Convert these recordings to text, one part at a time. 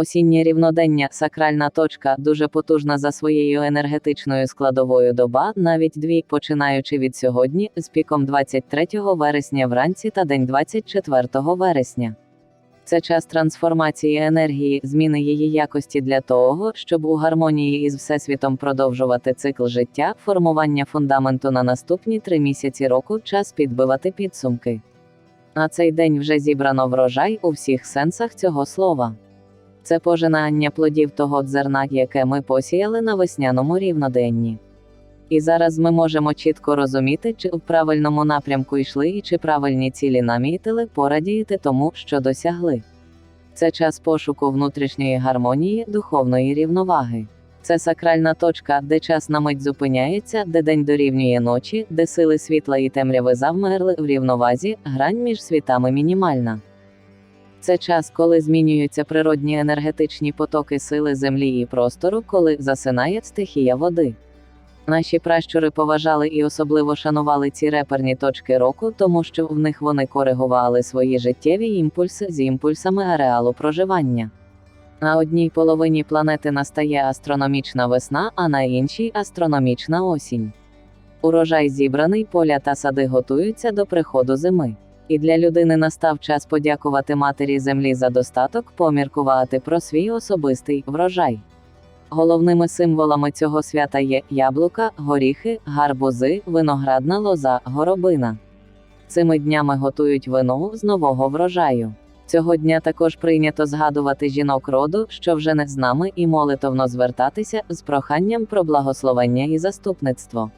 Осіннє рівнодення, сакральна точка, дуже потужна за своєю енергетичною складовою доба, навіть дві, починаючи від сьогодні, з піком 23 вересня вранці та день 24 вересня. Це час трансформації енергії, зміни її якості для того, щоб у гармонії із Всесвітом продовжувати цикл життя, формування фундаменту на наступні три місяці року, час підбивати підсумки. На цей день вже зібрано врожай у всіх сенсах цього слова. Це пожинання плодів того зерна, яке ми посіяли на весняному рівноденні. І зараз ми можемо чітко розуміти, чи в правильному напрямку йшли і чи правильні цілі намітили, порадіяти тому, що досягли. Це час пошуку внутрішньої гармонії, духовної рівноваги. Це сакральна точка, де час на мить зупиняється, де день дорівнює ночі, де сили світла і темряви завмерли в рівновазі, грань між світами мінімальна. Це час, коли змінюються природні енергетичні потоки сили землі і простору, коли засинає стихія води. Наші пращури поважали і особливо шанували ці реперні точки року, тому що в них вони коригували свої життєві імпульси з імпульсами ареалу проживання. На одній половині планети настає астрономічна весна, а на іншій астрономічна осінь. Урожай зібраний, поля та сади готуються до приходу зими. І для людини настав час подякувати матері землі за достаток, поміркувати про свій особистий врожай. Головними символами цього свята є яблука, горіхи, гарбузи, виноградна лоза, горобина. Цими днями готують вино з нового врожаю. Цього дня також прийнято згадувати жінок роду, що вже не з нами, і молитовно звертатися з проханням про благословення і заступництво.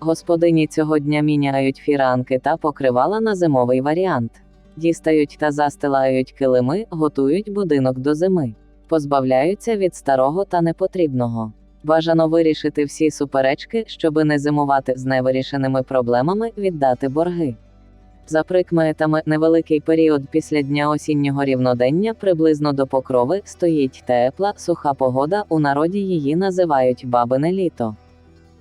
Господині цього дня міняють фіранки та покривала на зимовий варіант. Дістають та застилають килими, готують будинок до зими, позбавляються від старого та непотрібного. Бажано вирішити всі суперечки, щоби не зимувати з невирішеними проблемами, віддати борги. За прикметами, невеликий період після дня осіннього рівнодення, приблизно до покрови, стоїть тепла, суха погода, у народі її називають бабине літо.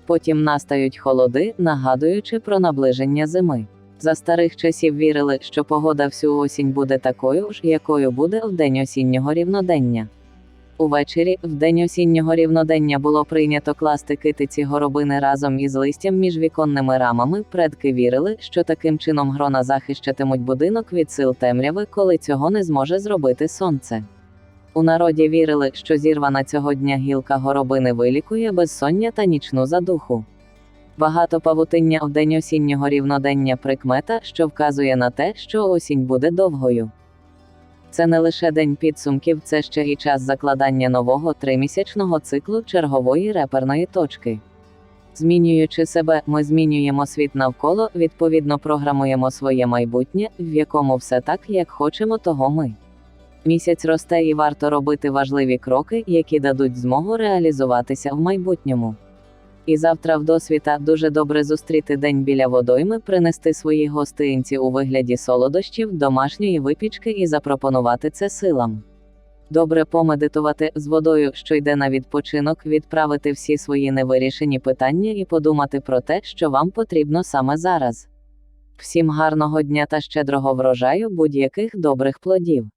Потім настають холоди, нагадуючи про наближення зими. За старих часів вірили, що погода всю осінь буде такою ж, якою буде в день осіннього рівнодення. Увечері, в день осіннього рівнодення було прийнято класти китиці горобини разом із листям між віконними рамами. Предки вірили, що таким чином грона захищатимуть будинок від сил темряви, коли цього не зможе зробити сонце. У народі вірили, що зірвана цього дня гілка горобини вилікує безсоння та нічну задуху. Багато павутиння в день осіннього рівнодення прикмета, що вказує на те, що осінь буде довгою. Це не лише день підсумків, це ще і час закладання нового тримісячного циклу чергової реперної точки. Змінюючи себе, ми змінюємо світ навколо, відповідно програмуємо своє майбутнє, в якому все так, як хочемо, того ми. Місяць росте і варто робити важливі кроки, які дадуть змогу реалізуватися в майбутньому. І завтра в досвіта дуже добре зустріти день біля водойми, принести свої гостинці у вигляді солодощів, домашньої випічки і запропонувати це силам. Добре помедитувати з водою, що йде на відпочинок, відправити всі свої невирішені питання і подумати про те, що вам потрібно саме зараз. Всім гарного дня та щедрого врожаю будь-яких добрих плодів.